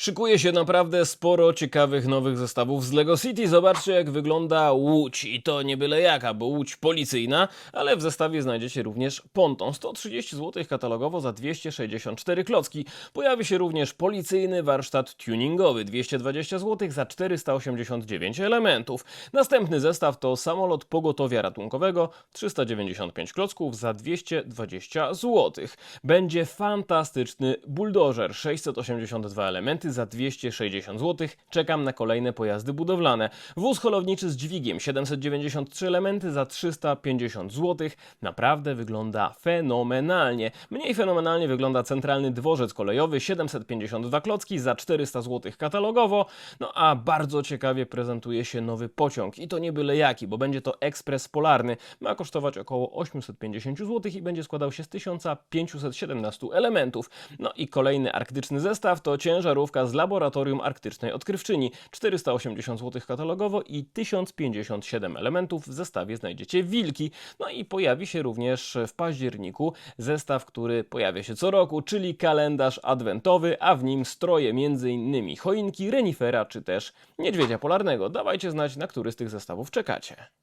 Szykuje się naprawdę sporo ciekawych nowych zestawów z LEGO City. Zobaczcie, jak wygląda łódź. I to nie byle jaka, bo łódź policyjna, ale w zestawie znajdziecie również ponton. 130 zł katalogowo za 264 klocki. Pojawi się również policyjny warsztat tuningowy. 220 zł za 489 elementów. Następny zestaw to samolot pogotowia ratunkowego. 395 klocków za 220 zł. Będzie fantastyczny buldożer. 682 elementy za 260 zł. Czekam na kolejne pojazdy budowlane. Wóz holowniczy z dźwigiem 793 elementy za 350 zł. Naprawdę wygląda fenomenalnie. Mniej fenomenalnie wygląda centralny dworzec kolejowy 752 klocki za 400 zł katalogowo. No a bardzo ciekawie prezentuje się nowy pociąg i to nie byle jaki, bo będzie to ekspres polarny. Ma kosztować około 850 zł i będzie składał się z 1517 elementów. No i kolejny arktyczny zestaw to ciężarówka z Laboratorium Arktycznej Odkrywczyni. 480 zł katalogowo i 1057 elementów. W zestawie znajdziecie wilki. No i pojawi się również w październiku zestaw, który pojawia się co roku, czyli kalendarz adwentowy, a w nim stroje m.in. choinki, renifera czy też niedźwiedzia polarnego. Dawajcie znać, na który z tych zestawów czekacie.